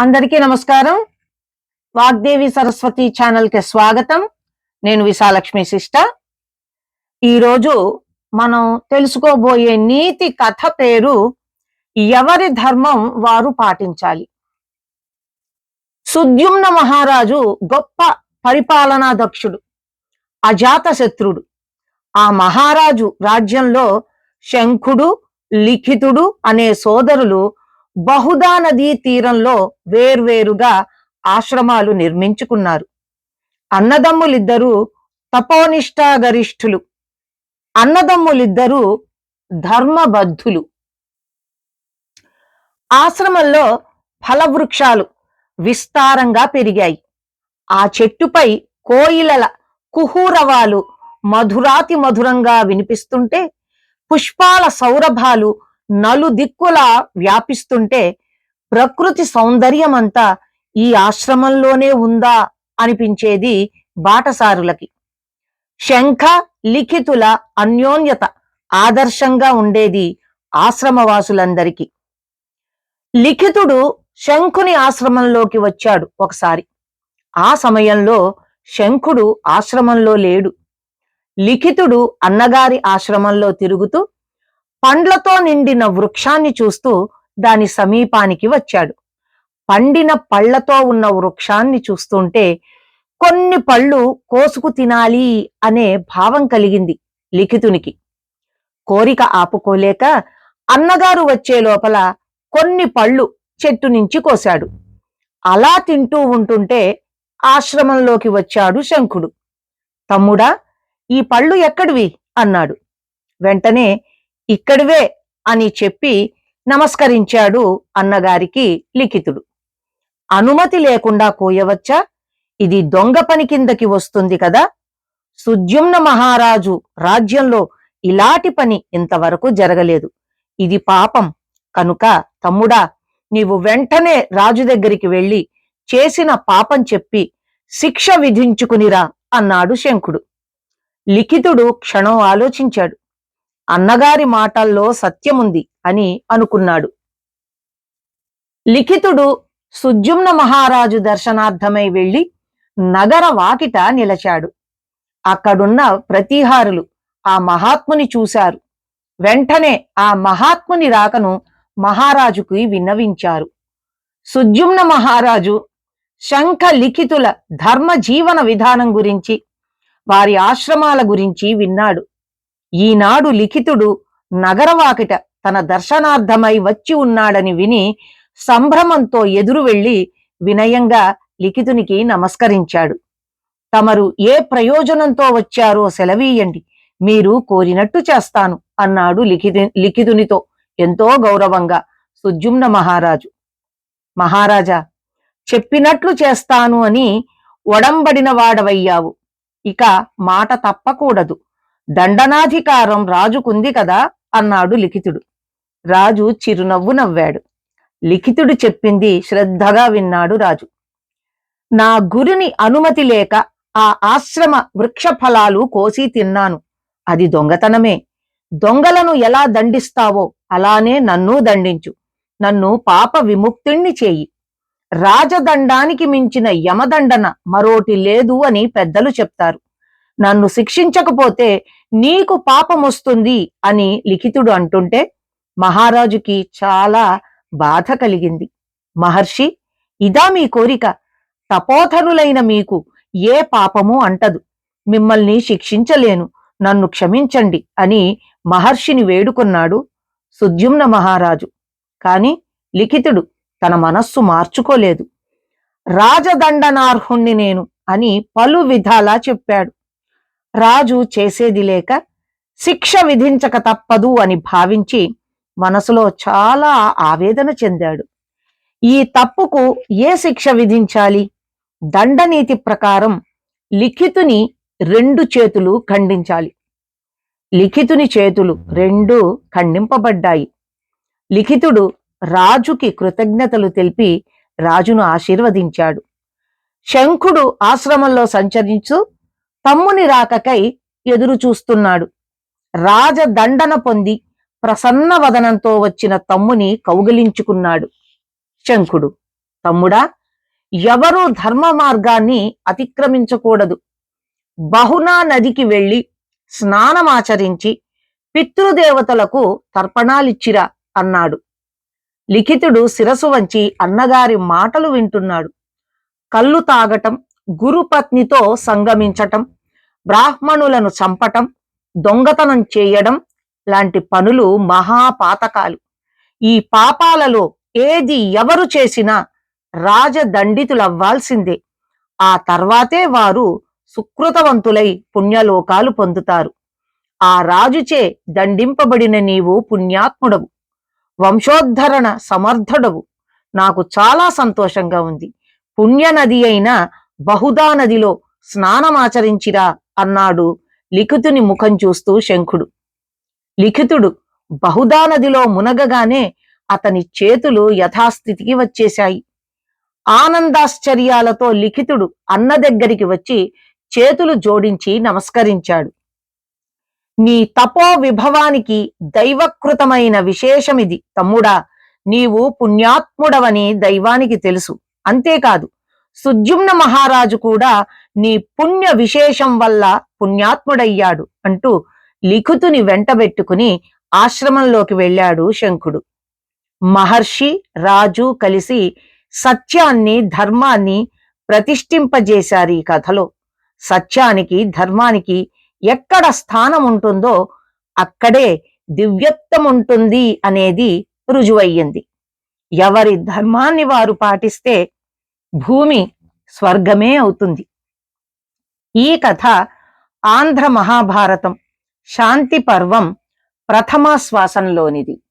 అందరికీ నమస్కారం. వాగ్దేవి సరస్వతి ఛానల్కి స్వాగతం. నేను విశాలక్ష్మి సిస్ట ఈరోజు మనం తెలుసుకోబోయే నీతి కథ పేరు ఎవరి ధర్మం వారు పాటించాలి. సుద్యుమ్న మహారాజు గొప్ప పరిపాలనా దక్షుడు అజాత శత్రుడు. ఆ మహారాజు రాజ్యంలో శంఖుడు లిఖితుడు అనే సోదరులు బహుదా నదీ తీరంలో వేర్వేరుగా ఆశ్రమాలు నిర్మించుకున్నారు. అన్నదమ్ములిద్దరూ తపోనిష్టాగరిష్ఠులు. అన్నదమ్ములిద్దరూ ధర్మబద్ధులు. ఆశ్రమంలో ఫలవృక్షాలు విస్తారంగా పెరిగాయి. ఆ చెట్టుపై కోయిలల కుహూరవాలు మధురాతి మధురంగా వినిపిస్తుంటే పుష్పాల సౌరభాలు నలుదిక్కులా వ్యాపిస్తుంటే ప్రకృతి సౌందర్యమంతా ఈ ఆశ్రమంలోనే ఉందా అనిపించేది బాటసారులకి. శంఖ లిఖితుల అన్యోన్యత ఆదర్శంగా ఉండేది ఆశ్రమవాసులందరికీ. లిఖితుడు శంఖుని ఆశ్రమంలోకి వచ్చాడు ఒకసారి. ఆ సమయంలో శంఖుడు ఆశ్రమంలో లేడు. లిఖితుడు అన్నగారి ఆశ్రమంలో తిరుగుతూ పండ్లతో నిండిన వృక్షాన్ని చూస్తూ దాని సమీపానికి వచ్చాడు. పండిన పళ్ళతో ఉన్న వృక్షాన్ని చూస్తుంటే కొన్ని పళ్ళు కోసుకు తినాలి అనే భావం కలిగింది లిఖితునికి. కోరిక ఆపుకోలేక అన్నగారు వచ్చే లోపల కొన్ని పళ్ళు చెట్టు నుంచి కోశాడు. అలా తింటూ ఉంటుంటే ఆశ్రమంలోకి వచ్చాడు శంఖుడు. తమ్ముడా ఈ పళ్ళు ఎక్కడివి? అన్నాడు. వెంటనే ఇక్కడివే అని చెప్పి నమస్కరించాడు అన్నగారికి లిఖితుడు. అనుమతి లేకుండా కోయవచ్చా ఇది దొంగ పని కిందకి వస్తుంది కదా? సుద్యుమ్న మహారాజు రాజ్యంలో ఇలాంటి పని ఇంతవరకు జరగలేదు. ఇది పాపం. కనుక తమ్ముడా నీవు వెంటనే రాజు దగ్గరికి వెళ్ళి చేసిన పాపం చెప్పి శిక్ష విధించుకునిరా అన్నాడు శంఖుడు లిఖితుడు క్షణం ఆలోచించాడు. అన్నగారి మాటల్లో సత్యముంది అని అనుకున్నాడు. లిఖితుడు సుజుమ్న మహారాజు దర్శనార్థమై వెళ్ళి నగర వాకిట నిలచాడు. అక్కడున్న ప్రతిహారులు ఆ మహాత్ముని చూశారు. వెంటనే ఆ మహాత్ముని రాకను మహారాజుకి విన్నవించారు. సుజుమ్న మహారాజు శంఖ లిఖితుల ధర్మ జీవన విధానం గురించి వారి ఆశ్రమాల గురించి విన్నాడు. ఈనాడు లిఖితుడు నగరవాకిట తన దర్శనార్థమై వచ్చి ఉన్నాడని విని సంభ్రమంతో ఎదురు వెళ్ళి వినయంగా లిఖితునికి నమస్కరించాడు. తమరు ఏ ప్రయోజనంతో వచ్చారో సెలవీయండి. మీరు కోరినట్టు చేస్తాను అన్నాడు లిఖితు లిఖితునితో ఎంతో గౌరవంగా సుజుమ్న మహారాజు. మహారాజా చెప్పినట్లు చేస్తాను అని ఒడంబడిన వాడవయ్యావు ఇక మాట తప్పకూడదు. దండనాధికారం రాజుకుంది కదా అన్నాడు లిఖితుడు. రాజు చిరునవ్వు నవ్వాడు. లిఖితుడు చెప్పింది శ్రద్ధగా విన్నాడు రాజు. నా గురిని అనుమతి లేక ఆ ఆశ్రమ వృక్ష ఫలాలు కోసి తిన్నాను. అది దొంగతనమే. దొంగలను ఎలా దండిస్తావో అలానే నన్ను దండించు. నన్ను పాప విముక్తుణ్ణి చేయి. రాజదండానికి మించిన యమదండన మరోటి లేదు అని పెద్దలు చెప్తారు. నన్ను శిక్షించకపోతే నీకు పాపం వస్తుంది అని లిఖితుడు అంటుంటే మహారాజుకి చాలా బాధ కలిగింది. మహర్షి ఇదా మీ కోరిక. తపోధనులైన మీకు ఏ పాపము అంటదు. మిమ్మల్ని శిక్షించలేను. నన్ను క్షమించండి అని మహర్షిని వేడుకున్నాడు సుద్యుమ్న మహారాజు. కాని లిఖితుడు తన మనస్సు మార్చుకోలేదు. రాజదండనార్హుణ్ణి నేను అని పలు విధాలా చెప్పాడు. రాజు చేసేది లేక శిక్ష విధించక తప్పదు అని భావించి మనసులో చాలా ఆవేదన చెందాడు. ఈ తప్పుకు ఏ శిక్ష విధించాలి? దండనీతి ప్రకారం లిఖితుని రెండు చేతులు ఖండించాలి. లిఖితుని చేతులు రెండు ఖండింపబడ్డాయి. లిఖితుడు రాజుకి కృతజ్ఞతలు తెలిపి రాజును ఆశీర్వదించాడు. శంఖుడు ఆశ్రమంలో సంచరించు తమ్ముని రాకకై ఎదురు చూస్తున్నాడు. రాజదండన పొంది ప్రసన్న వదనంతో వచ్చిన తమ్ముని కౌగిలించుకున్నాడు శంఖుడు. తమ్ముడా ఎవరూ ధర్మ మార్గాన్ని అతిక్రమించకూడదు. బహునా నదికి వెళ్ళి స్నానమాచరించి పితృదేవతలకు తర్పణాలిచ్చిరా అన్నాడు. లిఖితుడు శిరసు వంచి అన్నగారి మాటలు వింటున్నాడు. కళ్ళు తాగటం గురుపత్నితో సంగమించటం బ్రాహ్మణులను చంపటం దొంగతనం చేయడం లాంటి పనులు మహాపాతకాలు. ఈ పాపాలలో ఏది ఎవరు చేసినా రాజదండితులవ్వాల్సిందే. ఆ తర్వాతే వారు సుకృతవంతులై పుణ్యలోకాలు పొందుతారు. ఆ రాజుచే దండింపబడిన నీవు పుణ్యాత్ముడవు. వంశోద్ధరణ సమర్థుడవు. నాకు చాలా సంతోషంగా ఉంది. పుణ్యనది అయిన బహుదా నదిలో స్నానమాచరించిరా అన్నాడు లిఖితుని ముఖం చూస్తూ శంఖుడు. లిఖితుడు బహుదా నదిలో మునగగానే అతని చేతులు యథాస్థితికి వచ్చేశాయి. ఆనందాశ్చర్యాలతో లిఖితుడు అన్న దగ్గరికి వచ్చి చేతులు జోడించి నమస్కరించాడు. నీ తపో విభవానికి దైవకృతమైన విశేషమిది తమ్ముడా నీవు పుణ్యాత్ముడవని దైవానికి తెలుసు అంతేకాదు సుజుమ్న మహారాజు కూడా నీ పుణ్య విశేషం వల్ల పుణ్యాత్ముడయ్యాడు అంటూ లిఖితుని వెంటబెట్టుకుని ఆశ్రమంలోకి వెళ్ళాడు శంఖుడు మహర్షి రాజు కలిసి సత్యాన్ని ధర్మాన్ని ప్రతిష్ఠింపజేశారు ఈ కథలో. సత్యానికి ధర్మానికి ఎక్కడ స్థానం ఉంటుందో అక్కడే దివ్యత్వం ఉంటుంది అనేది రుజువయ్యింది. ఎవరి ధర్మాన్ని వారు పాటిస్తే భూమి స్వర్గమే అవుతుంది. ఈ కథ ఆంధ్ర మహాభారతం శాంతి పర్వం ప్రథమాశ్వాసంలోనిది